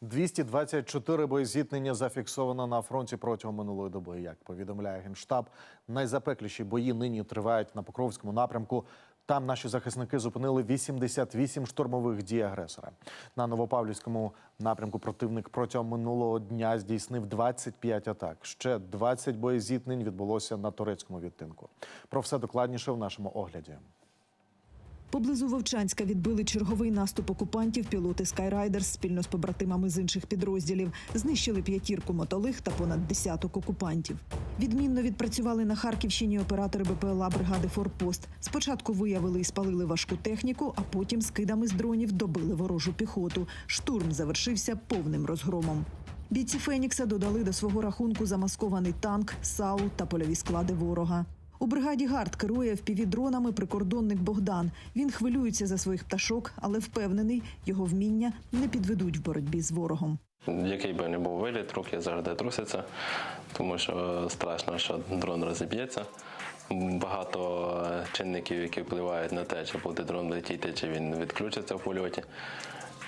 224 боєзіткнення зафіксовано на фронті протягом минулої доби. Як повідомляє генштаб, найзапекліші бої нині тривають на Покровському напрямку. Там наші захисники зупинили 88 штурмових дій агресора. На Новопавлівському напрямку противник протягом минулого дня здійснив 25 атак. Ще 20 боєзіткнень відбулося на турецькому відтинку. Про все докладніше в нашому огляді. Поблизу Вовчанська відбили черговий наступ окупантів. Пілоти Skyrидers спільно з побратимами з інших підрозділів знищили п'ятірку мотолих та понад десяток окупантів. Відмінно відпрацювали на Харківщині оператори БПЛА бригади Форпост. Спочатку виявили і спалили важку техніку, а потім скидами з дронів добили ворожу піхоту. Штурм завершився повним розгромом. Бійці Фенікса додали до свого рахунку замаскований танк, САУ та польові склади ворога. У бригаді Гард керує впівдронами прикордонник Богдан. Він хвилюється за своїх пташок, але впевнений, його вміння не підведуть в боротьбі з ворогом. Який би не був виліт, руки завжди трусяться, тому що страшно, що дрон розіб'ється. Багато чинників, які впливають на те, чи буде дрон летіти, чи він відключиться в польоті.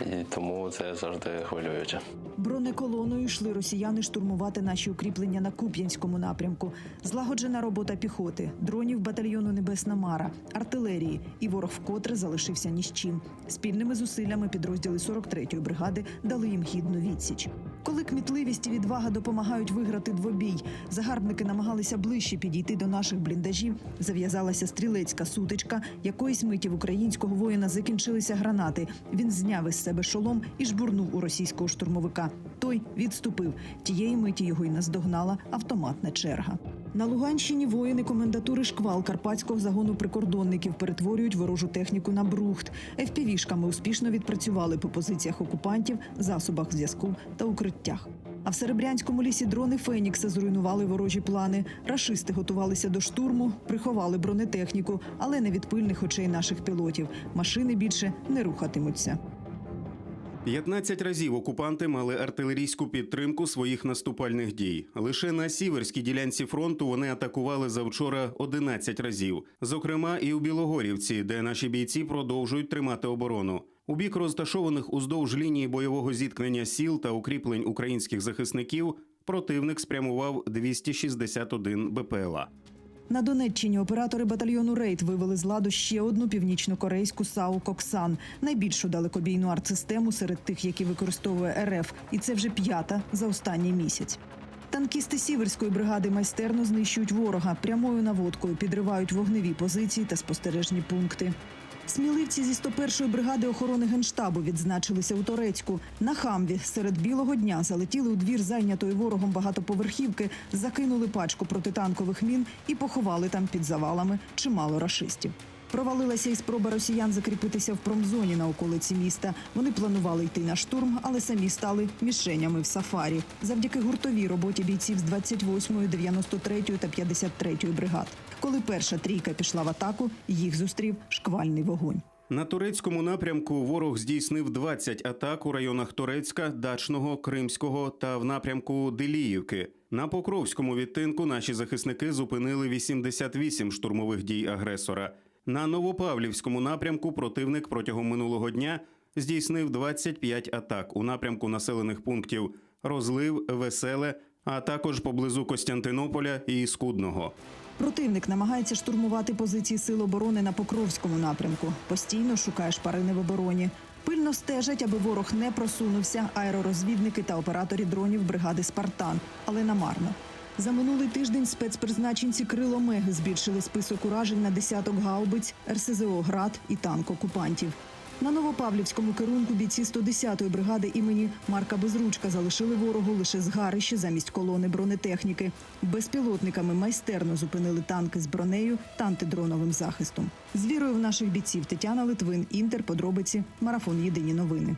І тому це завжди хвилююче. Бронеколоною йшли росіяни штурмувати наші укріплення на Куп'янському напрямку. Злагоджена робота піхоти, дронів батальйону Небесна Мара, артилерії, і ворог вкотре залишився ні з чим. Спільними зусиллями підрозділи 43-ї бригади дали їм гідну відсіч. Коли кмітливість і відвага допомагають виграти двобій, загарбники намагалися ближче підійти до наших бліндажів. Зав'язалася стрілецька сутичка. Якоїсь миті в українського воїна закінчилися гранати. Він зняв із себе шолом і жбурнув у російського штурмовика. Той відступив. Тієї миті його й наздогнала автоматна черга. На Луганщині воїни комендатури шквал карпатського загону прикордонників перетворюють ворожу техніку на брухт. ФПВ-шками успішно відпрацювали по позиціях окупантів, засобах зв'язку та укриттях. А в Серебрянському лісі дрони Фенікса зруйнували ворожі плани. Рашисти готувалися до штурму, приховали бронетехніку, але не від пильних очей наших пілотів. Машини більше не рухатимуться. 15 разів окупанти мали артилерійську підтримку своїх наступальних дій. Лише на сіверській ділянці фронту вони атакували завчора 11 разів. Зокрема, і у Білогорівці, де наші бійці продовжують тримати оборону. У бік розташованих уздовж лінії бойового зіткнення сіл та укріплень українських захисників противник спрямував 261 БПЛА. На Донеччині оператори батальйону Рейд вивели з ладу ще одну північно-корейську САУ Коксан, найбільшу далекобійну артсистему серед тих, які використовує РФ, і це вже п'ята за останній місяць. Танкісти сіверської бригади майстерно знищують ворога прямою наводкою, підривають вогневі позиції та спостережні пункти. Сміливці зі 101-ї бригади охорони генштабу відзначилися у Торецьку. На хамві серед білого дня залетіли у двір зайнятої ворогом багатоповерхівки, закинули пачку протитанкових мін і поховали там під завалами чимало рашистів. Провалилася і спроба росіян закріпитися в промзоні на околиці міста. Вони планували йти на штурм, але самі стали мішенями в сафарі. Завдяки гуртовій роботі бійців з 28-ї, 93-ї та 53-ї бригад. Коли перша трійка пішла в атаку, їх зустрів шквальний вогонь. На турецькому напрямку ворог здійснив 20 атак у районах Турецька, Дачного, Кримського та в напрямку Деліївки. На Покровському відтинку наші захисники зупинили 88 штурмових дій агресора. На Новопавлівському напрямку противник протягом минулого дня здійснив 25 атак у напрямку населених пунктів Розлив, Веселе, а також поблизу Костянтинополя і Скудного. Противник намагається штурмувати позиції сил оборони на Покровському напрямку. Постійно шукає шпарини в обороні. Пильно стежать, аби ворог не просунувся. Аеророзвідники та операторі дронів бригади Спартан, але намарно. За минулий тиждень спецпризначенці Крило Меги збільшили список уражень на десяток гаубиць, РСЗО Град і танк окупантів. На Новопавлівському керунку бійці 110-ї бригади імені Марка Безручка залишили ворогу лише згарище замість колони бронетехніки. Безпілотниками майстерно зупинили танки з бронею та антидроновим захистом. З вірою в наших бійців Тетяна Литвин, Інтер, подробиці, марафон Єдині новини.